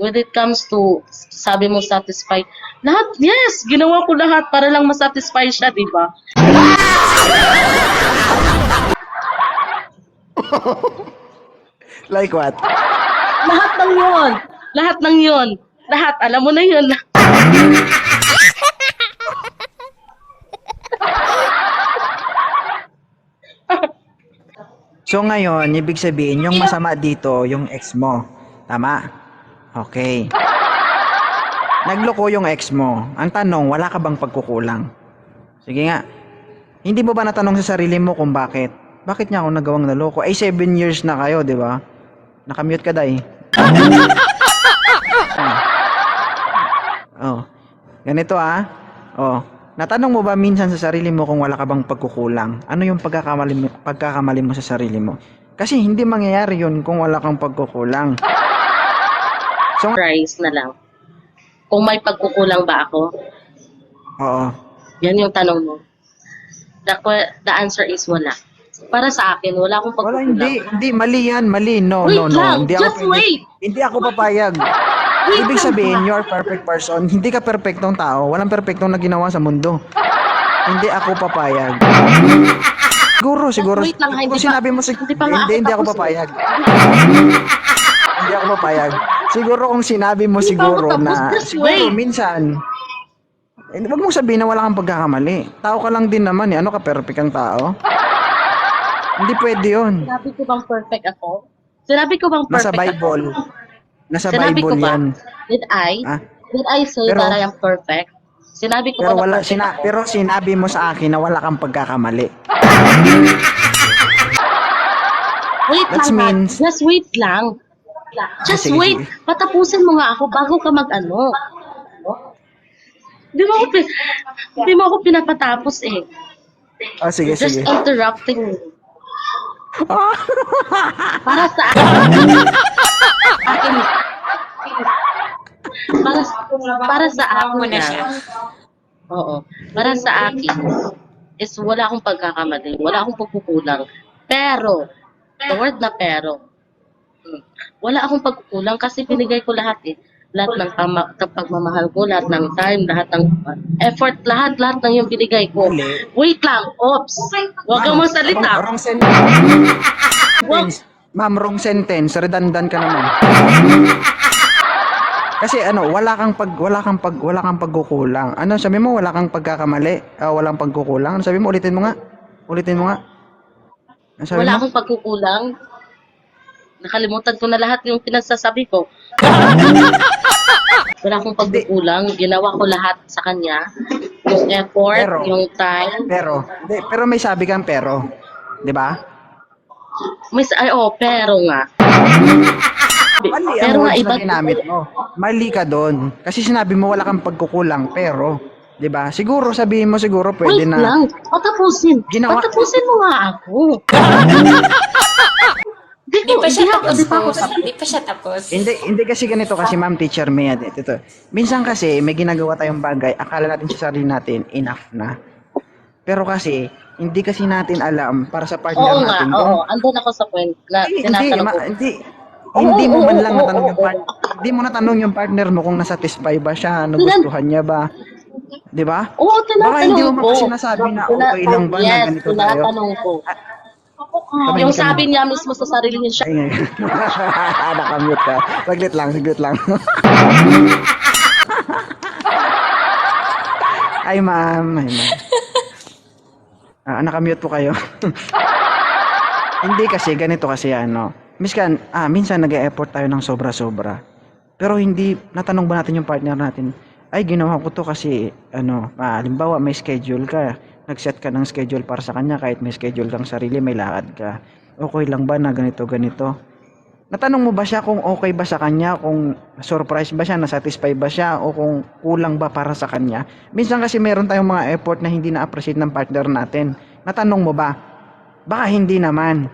when it comes to sabi mo satisfied, lahat, yes, ginawa ko lahat para lang masatisfy siya, di ba? Like what? Lahat ng yun. Lahat ng yun. Lahat, alam mo na yun. So ngayon, ibig sabihin, yung masama dito, yung ex mo. Tama? Okay. Nagloko yung ex mo. Ang tanong, wala ka bang pagkukulang? Sige nga. Hindi mo ba natanong sa sarili mo kung bakit? Bakit niya ako nagawang naloko? Ay, seven years na kayo, di ba? Nakamute ka, day. oh. Ganito ah. Oh. Natanong mo ba minsan sa sarili mo kung wala ka bang pagkukulang? Ano yung pagkakamali mo, pagkakamali mo sa sarili mo? Kasi hindi mangyayari yun kung wala kang pagkukulang. Price na lang. Kung may pagkukulang ba ako, oo. yan yung tanong mo. The, the answer is wala. Para sa akin, wala akong Wala, pagkukulang. hindi. Hindi, mali yan. Mali. No, Wait no, no. lang, Hindi just pwede- wait. Hindi ako papayag. Wait Ibig lang sabihin, a perfect person. Hindi ka perfectong tao. Walang perfectong na ginawa sa mundo. hindi ako papayag. Siguro, siguro. Wait lang, ha, hindi kung pa- sinabi mo, sig- hindi pa nga hindi, ako hindi ako papayag. hindi ako papayag. Siguro kung sinabi mo siguro na, siguro minsan, eh, wag mong sabihin na wala kang pagkakamali. Tao ka lang din naman eh. Ano ka, perfect kang tao? hindi pwede yun. Sinabi ko bang perfect ako? Sinabi ko bang perfect Nasa Bible. ako? Nasa Sinabi ko Bible ba? yan. Did I? Ah? Did I say Pero- that I am perfect? Sinabi ko Pero ba wala sina ako? pero sinabi mo sa akin na wala kang pagkakamali. Wait That lang, means- Just wait lang. Just sige, wait. sige. Patapusin mo nga ako bago ka mag-ano. Di mo ako, pin- di mo ako pinapatapos eh. Oh, sige, Just sige. interrupting me. Para sa akin. Para, para sa akin na. siya. Oo. Para sa akin is wala akong pagkakamali. Wala akong pagkukulang. Pero, the word na pero, wala akong pagkukulang kasi binigay ko lahat eh. Lahat ng tama, ng pagmamahal ko, lahat ng time, lahat ng effort, lahat, lahat ng yung binigay ko. Mali. Wait lang, ops. Huwag kang magsalita. Wrong, wrong sentence. Ma'am, wrong sentence. Redundant ka naman. Kasi ano, wala kang pag wala kang pag wala kang pagkukulang. Ano sabi mo wala kang pagkakamali? Ah, walang pagkukulang. Ano sabi mo ulitin mo nga? Ulitin mo nga. Ano sabi Wala mo? akong pagkukulang. Nakalimutan ko na lahat yung pinagsasabi ko. Wala akong pagkukulang. Ginawa ko lahat sa kanya. Yung effort, Pero- yung time. Pero, di, pero may sabi kang pero. 'Di ba? May, ay, oh, pero nga. Mali ang pero nga, words iba. na ginamit mo. Mali ka doon. Kasi sinabi mo wala kang pagkukulang, pero, 'di ba? Siguro sabihin mo siguro pwede Wait na lang. Patapusin. Ginawa- Patapusin mo nga ako. Di Di ko, pa siya tapos di pa ako tapos. Di pa siya tapos. Hindi hindi kasi ganito kasi ma'am teacher Mia dito. Ito. Minsan kasi may ginagawa tayong bagay, akala natin sa sarili natin enough na. Pero kasi hindi kasi natin alam para sa partner Oo nga, natin. oo. Andun ako sa point na Hindi, hindi, tinatanong ma- ko. hindi, hindi mo oo, man lang oo, natanong oo, yung partner. Hindi mo natanong yung partner mo kung nasatisfy ba siya, nagustuhan niya ba. 'Di ba? Oo, tinatanong Baka hindi mo ko. man sinasabi na Tina- okay lang ba na ganito tayo? tinatanong ko. Kamay yung ka sabi niya mismo sa sarili niya siya, Ay, ngayon. Nakamute ka. Saglit lang, saglit lang. Ay, ma'am. Ay, ma'am. Ah, nakamute po kayo. hindi kasi, ganito kasi ano. Miskan, ah, minsan nag-e-effort tayo ng sobra-sobra. Pero hindi, natanong ba natin yung partner natin, ay, ginawa ko to kasi, ano, ah, halimbawa, may schedule ka. Nag-set ka ng schedule para sa kanya, kahit may schedule kang sarili, may lakad ka. Okay lang ba na ganito, ganito? Natanong mo ba siya kung okay ba sa kanya, kung surprise ba siya, nasatisfy ba siya, o kung kulang ba para sa kanya? Minsan kasi meron tayong mga effort na hindi na-appreciate ng partner natin. Natanong mo ba? Baka hindi naman.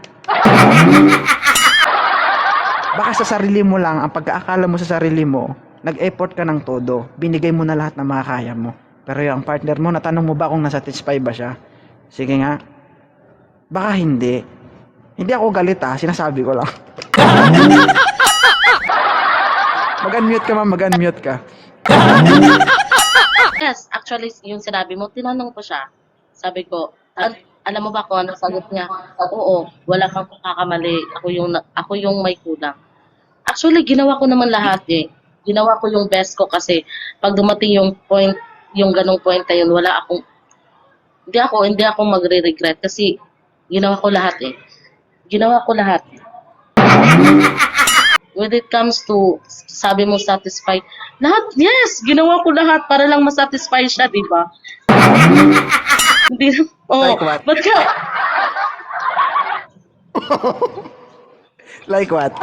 Baka sa sarili mo lang, ang pagkaakala mo sa sarili mo, nag-effort ka ng todo, binigay mo na lahat ng mga kaya mo. Pero yung partner mo, natanong mo ba kung nasatisfy ba siya? Sige nga. Baka hindi. Hindi ako galit ah, sinasabi ko lang. Mag-unmute ka, ma'am. Mag-unmute ka. Yes, actually, yung sinabi mo, tinanong ko siya. Sabi ko, "Al- alam mo ba kung ano sagot niya? Oo, wala kang kakamali. Ako yung, ako yung may kulang. Actually, ginawa ko naman lahat eh. Ginawa ko yung best ko kasi pag dumating yung point, yung ganong na yun, wala akong, hindi ako, hindi ako magre-regret kasi ginawa ko lahat eh. Ginawa ko lahat. When it comes to, sabi mo satisfied, lahat, yes, ginawa ko lahat para lang masatisfy siya, di ba? Hindi, oh, Like what? ba't ka, Like what?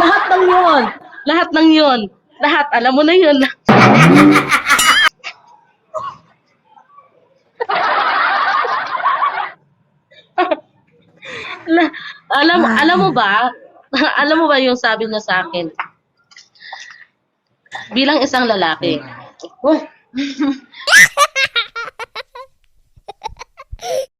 lahat ng yun, lahat ng yun, lahat, alam mo na yun. Alam alam mo ba? alam mo ba yung sabi niya sa akin? Bilang isang lalaki. Oh.